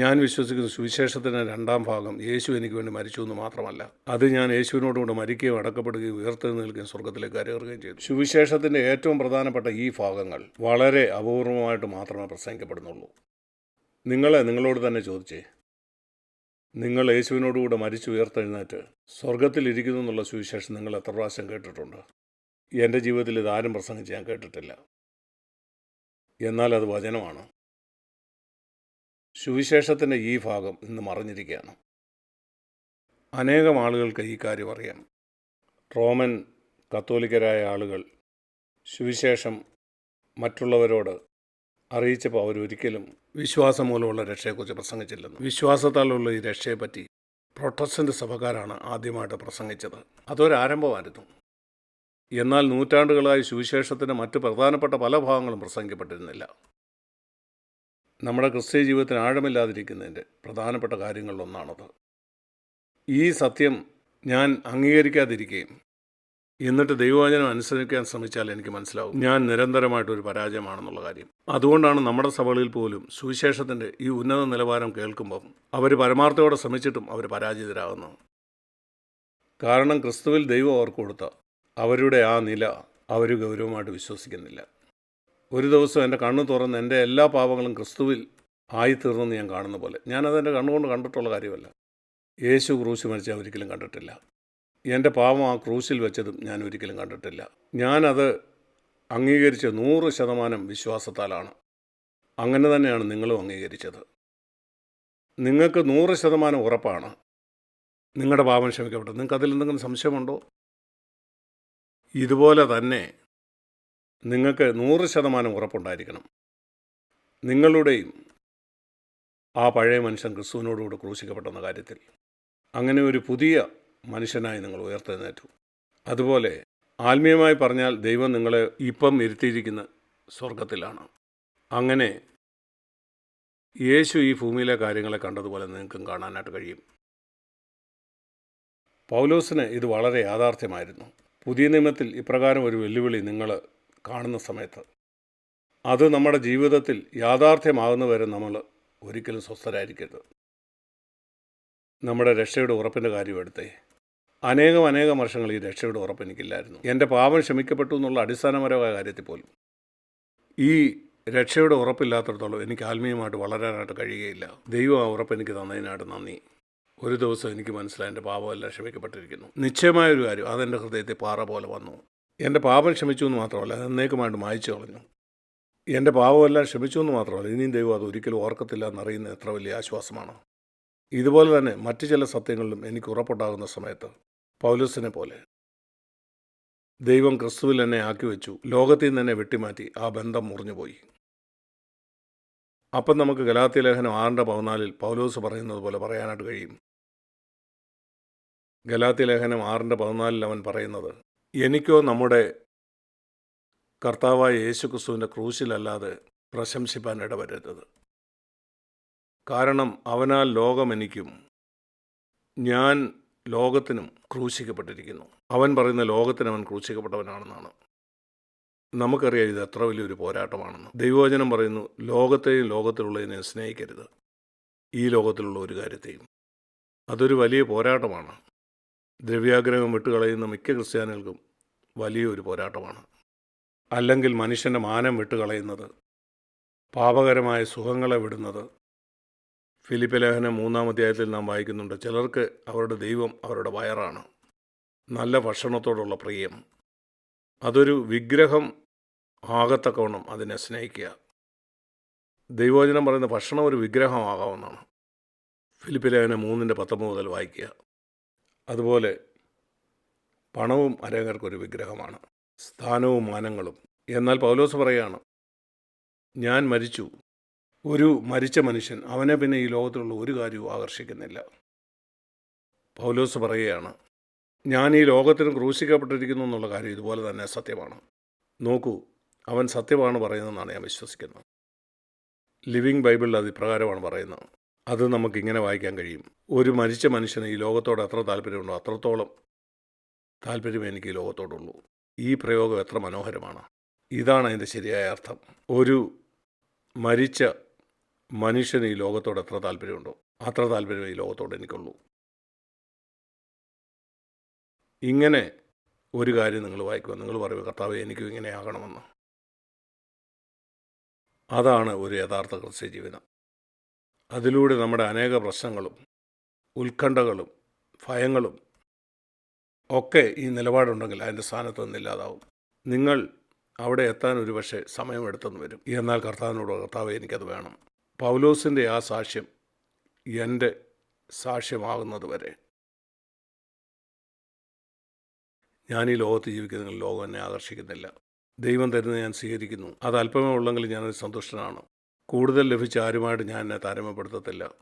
ഞാൻ വിശ്വസിക്കുന്ന സുവിശേഷത്തിന്റെ രണ്ടാം ഭാഗം യേശു എനിക്ക് വേണ്ടി മരിച്ചു എന്ന് മാത്രമല്ല. അത് ഞാൻ യേശുവിനോടുകൂടെ മരിക്കുകയും അടക്കപ്പെടുകയും ഉയർത്തെഴുന്നേൽക്കുകയും സ്വർഗത്തിലേക്ക് കരകയറുകയും ചെയ്തു. സുവിശേഷത്തിന്റെ ഏറ്റവും പ്രധാനപ്പെട്ട ഈ ഭാഗങ്ങൾ വളരെ അപൂർവമായിട്ട് മാത്രമേ പ്രസംഗിക്കപ്പെടുന്നുള്ളൂ. നിങ്ങളെ നിങ്ങളോട് തന്നെ ചോദിച്ചേ നിങ്ങൾ യേശുവിനോടുകൂടെ മരിച്ചു ഉയർത്തെഴുന്നേറ്റ് സ്വർഗത്തിലിരിക്കുന്നു എന്നുള്ള സുവിശേഷം നിങ്ങൾ എത്ര പ്രാവശ്യം കേട്ടിട്ടുണ്ട്? എന്റെ ജീവിതത്തിൽ ഇതാരും പ്രസംഗിച്ച് ഞാൻ കേട്ടിട്ടില്ല. എന്നാൽ അത് വചനമാണ്. സുവിശേഷത്തിന്റെ ഈ ഭാഗം ഇന്ന് മറിഞ്ഞിരിക്കുകയാണ്. അനേകം ആളുകൾക്ക് ഈ കാര്യം അറിയാം. റോമൻ കത്തോലിക്കരായ ആളുകൾ സുവിശേഷം മറ്റുള്ളവരോട് അറിയിച്ചപ്പോൾ അവരൊരിക്കലും വിശ്വാസം മൂലമുള്ള രക്ഷയെക്കുറിച്ച് പ്രസംഗിച്ചില്ലെന്ന് വിശ്വാസത്താലുള്ള ഈ രക്ഷയെപ്പറ്റി പ്രൊട്ടസ്റ്റന്റ് സഭക്കാരാണ് ആദ്യമായിട്ട് പ്രസംഗിച്ചത്. അതൊരാരംഭമായിരുന്നു എന്നാൽ നൂറ്റാണ്ടുകളായി സുവിശേഷത്തിന്റെ മറ്റ് പ്രധാനപ്പെട്ട പല ഭാഗങ്ങളും പ്രസംഗിക്കപ്പെട്ടിരുന്നില്ല. നമ്മുടെ ക്രിസ്ത്യ ജീവിതത്തിന് ആഴമില്ലാതിരിക്കുന്നതിന്റെ പ്രധാനപ്പെട്ട കാര്യങ്ങളിലൊന്നാണത്. ഈ സത്യം ഞാൻ അംഗീകരിക്കാതിരിക്കുകയും എന്നിട്ട് ദൈവവചനം അനുസരിക്കാൻ ശ്രമിച്ചാൽ എനിക്ക് മനസ്സിലാവും. ഞാൻ നിരന്തരമായിട്ടൊരു പരാജയമാണെന്നുള്ള കാര്യം. അതുകൊണ്ടാണ് നമ്മുടെ സഭകളിൽ പോലും സുവിശേഷത്തിന്റെ ഈ ഉന്നത നിലവാരം കേൾക്കുമ്പം അവർ പരമാർത്ഥയോടെ ശ്രമിച്ചിട്ടും അവർ പരാജിതരാകുന്നു കാരണം ക്രിസ്തുവിൽ ദൈവം അവർക്ക് കൊടുത്ത അവരുടെ ആ നില അവർ ഗൗരവമായിട്ട് വിശ്വസിക്കുന്നില്ല. ഒരു ദിവസം എന്റെ കണ്ണ് തുറന്ന് എന്റെ എല്ലാ പാപങ്ങളും ക്രിസ്തുവിൽ ആയിത്തീർന്നെന്ന് ഞാൻ കാണുന്ന പോലെ. ഞാനത് എന്റെ കണ്ണുകൊണ്ട് കണ്ടിട്ടുള്ള കാര്യമല്ല. യേശു ക്രൂശ് മരിച്ച ഒരിക്കലും കണ്ടിട്ടില്ല. എന്റെ പാപം ആ ക്രൂശിൽ വെച്ചതും ഞാൻ ഒരിക്കലും കണ്ടിട്ടില്ല. ഞാനത് അംഗീകരിച്ച നൂറ് ശതമാനം വിശ്വാസത്താലാണ്. അങ്ങനെ തന്നെയാണ് നിങ്ങളും അംഗീകരിച്ചത്. നിങ്ങൾക്ക് നൂറ് ശതമാനം ഉറപ്പാണ്. നിങ്ങളുടെ പാപം ക്ഷമിക്കപ്പെട്ടത് നിങ്ങൾക്ക് അതിൽ എന്തെങ്കിലും സംശയമുണ്ടോ? ഇതുപോലെ തന്നെ നിങ്ങൾക്ക് നൂറ് ശതമാനം ഉറപ്പുണ്ടായിരിക്കണം. നിങ്ങളുടെയും ആ പഴയ മനുഷ്യൻ ക്രിസ്തുവിനോടുകൂടി ക്രൂശിക്കപ്പെട്ടെന്ന കാര്യത്തിൽ അങ്ങനെ ഒരു പുതിയ മനുഷ്യനായി നിങ്ങൾ ഉയർത്തെഴുന്നേറ്റു. അതുപോലെ ആത്മീയമായി പറഞ്ഞാൽ ദൈവം നിങ്ങളെ ഇപ്പം ഇരുത്തിയിരിക്കുന്ന സ്വർഗത്തിലാണ് അങ്ങനെ യേശു ഈ ഭൂമിയിലെ കാര്യങ്ങളെ കണ്ടതുപോലെ നിങ്ങൾക്കും കാണാനായിട്ട് കഴിയും. പൗലോസിന് ഇത് വളരെ യാഥാർത്ഥ്യമായിരുന്നു. പുതിയ നിയമത്തിൽ ഇപ്രകാരം ഒരു വെല്ലുവിളി നിങ്ങൾ കാണുന്ന സമയത്ത്. അത് നമ്മുടെ ജീവിതത്തിൽ യാഥാർത്ഥ്യമാകുന്നവരെ നമ്മൾ ഒരിക്കലും സ്വസ്ഥരായിരിക്കരുത്. നമ്മുടെ രക്ഷയുടെ ഉറപ്പിന്റെ കാര്യം അനേകം അനേകം വർഷങ്ങൾ ഈ രക്ഷയുടെ ഉറപ്പ് എനിക്കില്ലായിരുന്നു. എന്റെ പാപം ക്ഷമിക്കപ്പെട്ടു എന്നുള്ള അടിസ്ഥാനപരമായ കാര്യത്തിൽ പോലും. ഈ രക്ഷയുടെ ഉറപ്പില്ലാത്തടത്തോളം എനിക്ക് ആത്മീയമായിട്ട് വളരാനായിട്ട് കഴിയുകയില്ല. ദൈവം ആ ഉറപ്പ് എനിക്ക് തന്നതിനായിട്ട് നന്ദി. ഒരു ദിവസം എനിക്ക് മനസ്സിലായി എന്റെ പാപമെല്ലാം ക്ഷമിക്കപ്പെട്ടിരിക്കുന്നു. നിശ്ചയമായൊരു കാര്യം അതെന്റെ ഹൃദയത്തെ പാറ പോലെ വന്നു. എന്റെ പാപം ക്ഷമിച്ചു എന്ന് മാത്രമല്ല എന്നേക്കുമായിട്ട് മായച്ചു കളഞ്ഞു. എന്റെ പാപമെല്ലാം ക്ഷമിച്ചു എന്ന് മാത്രമല്ല ഇനിയും ദൈവം അത് ഒരിക്കലും ഓർക്കത്തില്ല എന്നറിയുന്നത് എത്ര വലിയ ആശ്വാസമാണ്. ഇതുപോലെ തന്നെ മറ്റ് ചില സത്യങ്ങളിലും എനിക്ക് ഉറപ്പുണ്ടാകുന്ന സമയത്ത് പൗലസിനെ പോലെ. ദൈവം ക്രിസ്തുവിൽ എന്നെ ആക്കി വെച്ചു ലോകത്തിൽ നിന്ന് എന്നെ വെട്ടിമാറ്റി ആ ബന്ധം മുറിഞ്ഞുപോയി അപ്പം നമുക്ക് ഗലാത്തി ലേഖനം ആറിന്റെ പതിനാലിൽ പൗലോസ് പറയുന്നത് പോലെ പറയാനായിട്ട് കഴിയും. ഗലാത്തി ലേഖനം ആറിന്റെ പതിനാലിൽ അവൻ പറയുന്നത് എനിക്കോ നമ്മുടെ കർത്താവായ യേശു ക്രിസ്തുവിന്റെ ക്രൂശിലല്ലാതെ പ്രശംസിപ്പാൻ ഇടവരരുത്. കാരണം അവനാൽ ലോകം എനിക്കും ഞാൻ ലോകത്തിനും ക്രൂശിക്കപ്പെട്ടിരിക്കുന്നു. അവൻ പറയുന്ന ലോകത്തിന് അവൻ ക്രൂശിക്കപ്പെട്ടവനാണെന്നാണ്. നമുക്കറിയാം ഇത് എത്ര വലിയൊരു പോരാട്ടമാണെന്ന്. ദൈവവചനം പറയുന്നു ലോകത്തെയും ലോകത്തിലുള്ളതിനെ സ്നേഹിക്കരുത്. ഈ ലോകത്തിലുള്ള ഒരു കാര്യത്തെയും. അതൊരു വലിയ പോരാട്ടമാണ്. ദ്രവ്യാഗ്രഹം വിട്ടുകളയുന്ന മിക്ക ക്രിസ്ത്യാനികൾക്കും വലിയൊരു പോരാട്ടമാണ്. അല്ലെങ്കിൽ മനുഷ്യന്റെ മാനം വിട്ടുകളയുന്നത് പാപകരമായ സുഖങ്ങളെ വിടുന്നത്. ഫിലിപ്പ് ലേഖനം മൂന്നാം അധ്യായത്തിൽ നാം വായിക്കുന്നുണ്ട് ചിലർക്ക് അവരുടെ ദൈവം അവരുടെ വയറാണ്. നല്ല ഭക്ഷണത്തോടുള്ള പ്രിയം. അതൊരു വിഗ്രഹം ആകത്തക്കവണ്ണം അതിനെ സ്നേഹിക്കുക. ദൈവോചനം പറയുന്ന ഭക്ഷണം ഒരു വിഗ്രഹമാകാവുന്നതാണ്. ഫിലിപ്പ് ലേഖനം മൂന്നിന്റെ പത്തൊമ്പത് മുതൽ വായിക്കുക. അതുപോലെ പണവും അരേകർക്കൊരു വിഗ്രഹമാണ്. സ്ഥാനവും മാനങ്ങളും. എന്നാൽ പൗലോസ് പറയാണ് ഞാൻ മരിച്ചു. ഒരു മരിച്ച മനുഷ്യൻ അവനെ പിന്നെ ഈ ലോകത്തിലുള്ള ഒരു കാര്യവും ആകർഷിക്കുന്നില്ല. പൗലോസ് പറയുകയാണ് ഞാൻ ഈ ലോകത്തിന് ക്രൂശിക്കപ്പെട്ടിരിക്കുന്നു എന്നുള്ള കാര്യം ഇതുപോലെ തന്നെ സത്യമാണ്. നോക്കൂ അവൻ സത്യമാണ് പറയുന്നതെന്നാണ് ഞാൻ വിശ്വസിക്കുന്നത്. ലിവിങ് ബൈബിളിൽ അത് ഇപ്രകാരമാണ് പറയുന്നത്. അത് നമുക്കിങ്ങനെ വായിക്കാൻ കഴിയും. ഒരു മരിച്ച മനുഷ്യന് ഈ ലോകത്തോട് എത്ര താല്പര്യമുണ്ടോ അത്രത്തോളം താല്പര്യം എനിക്ക് ഈ ലോകത്തോടുള്ളൂ. ഈ പ്രയോഗം എത്ര മനോഹരമാണ്. ഇതാണ് അതിന്റെ ശരിയായ അർത്ഥം. ഒരു മരിച്ച മനുഷ്യന് ഈ ലോകത്തോട് എത്ര താല്പര്യമുണ്ടോ അത്ര താല്പര്യം ഈ ലോകത്തോട് എനിക്കുള്ളൂ. ഇങ്ങനെ ഒരു കാര്യം നിങ്ങൾ വായിക്കുക. നിങ്ങൾ പറയുക കർത്താവ് എനിക്കും ഇങ്ങനെ ആകണമെന്ന്. അതാണ് ഒരു യഥാർത്ഥ ക്രിസ്ത്യ ജീവിതം അതിലൂടെ നമ്മുടെ അനേക പ്രശ്നങ്ങളും ഉത്കണ്ഠകളും ഭയങ്ങളും ഒക്കെ ഈ നിലപാടുണ്ടെങ്കിൽ അതിന്റെ സ്ഥാനത്ത് നിന്നില്ലാതാവും നിങ്ങൾ അവിടെ എത്താൻ ഒരു പക്ഷേ സമയമെടുത്തെന്ന് വരും. എന്നാൽ കർത്താവിനോട് കർത്താവ് എനിക്കത് വേണം. പൗലോസിന്റെ ആ സാക്ഷ്യം എന്റെ സാക്ഷ്യമാകുന്നത് വരെ ഞാൻ ഈ ലോകത്ത് ജീവിക്കുന്നെങ്കിൽ ലോകം എന്നെ ആകർഷിക്കുന്നില്ല. ദൈവം തരുന്നത് ഞാൻ സ്വീകരിക്കുന്നു. അത് അല്പമേ ഉള്ളെങ്കിൽ ഞാനൊരു സന്തുഷ്ടനാണ്. കൂടുതൽ ലഭിച്ച ആരുമായിട്ട് ഞാൻ എന്നെ താരതമ്യപ്പെടുത്തത്തില്ല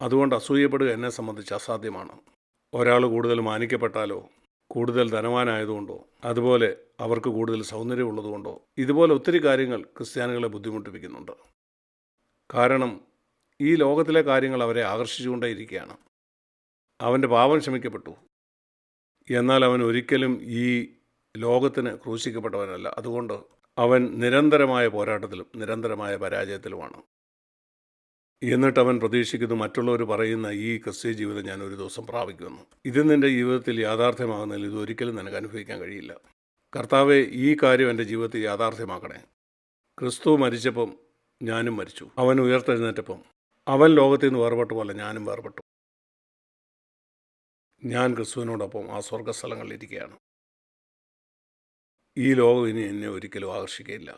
അതുകൊണ്ട് അസൂയപ്പെടുക എന്നെ സംബന്ധിച്ച് അസാധ്യമാണ്. ഒരാൾ കൂടുതൽ മാനിക്കപ്പെട്ടാലോ കൂടുതൽ ധനവാനായതുകൊണ്ടോ അതുപോലെ അവർക്ക് കൂടുതൽ സൗന്ദര്യമുള്ളതുകൊണ്ടോ ഇതുപോലെ ഒത്തിരി കാര്യങ്ങൾ ക്രിസ്ത്യാനികളെ ബുദ്ധിമുട്ടിപ്പിക്കുന്നുണ്ട്. കാരണം ഈ ലോകത്തിലെ കാര്യങ്ങൾ അവരെ ആകർഷിച്ചുകൊണ്ടേയിരിക്കുകയാണ്. അവന്റെ പാപം ക്ഷമിക്കപ്പെട്ടു. എന്നാൽ അവൻ ഒരിക്കലും ഈ ലോകത്തിന് ക്രൂശിക്കപ്പെട്ടവനല്ല. അതുകൊണ്ട് അവൻ നിരന്തരമായ പോരാട്ടത്തിലും നിരന്തരമായ പരാജയത്തിലുമാണ്. എന്നിട്ട് അവൻ പ്രതീക്ഷിക്കുന്നു മറ്റുള്ളവർ പറയുന്ന ഈ ക്രിസ്ത്യ ജീവിതം ഞാൻ ഒരു ദിവസം പ്രാപിക്കുമെന്ന് ഇത് നിന്റെ ജീവിതത്തിൽ യാഥാർത്ഥ്യമാകുന്നതിൽ ഇതൊരിക്കലും നിനക്ക് അനുഭവിക്കാൻ കഴിയില്ല. കർത്താവെ ഈ കാര്യം എന്റെ ജീവിതത്തിൽ യാഥാർത്ഥ്യമാക്കണേ. ക്രിസ്തു മരിച്ചപ്പം ഞാനും മരിച്ചു. അവൻ ഉയർത്തെഴുന്നേറ്റപ്പം അവൻ ലോകത്തിൽ നിന്ന് വേർപെട്ട പോലെ ഞാനും വേർപെട്ടു. ഞാൻ ക്രിസ്തുവിനോടൊപ്പം ആ സ്വർഗസ്ഥലങ്ങളിൽ ഇരിക്കുകയാണ് ഈ ലോകം ഇനി എന്നെ ഒരിക്കലും ആകർഷിക്കുകയില്ല.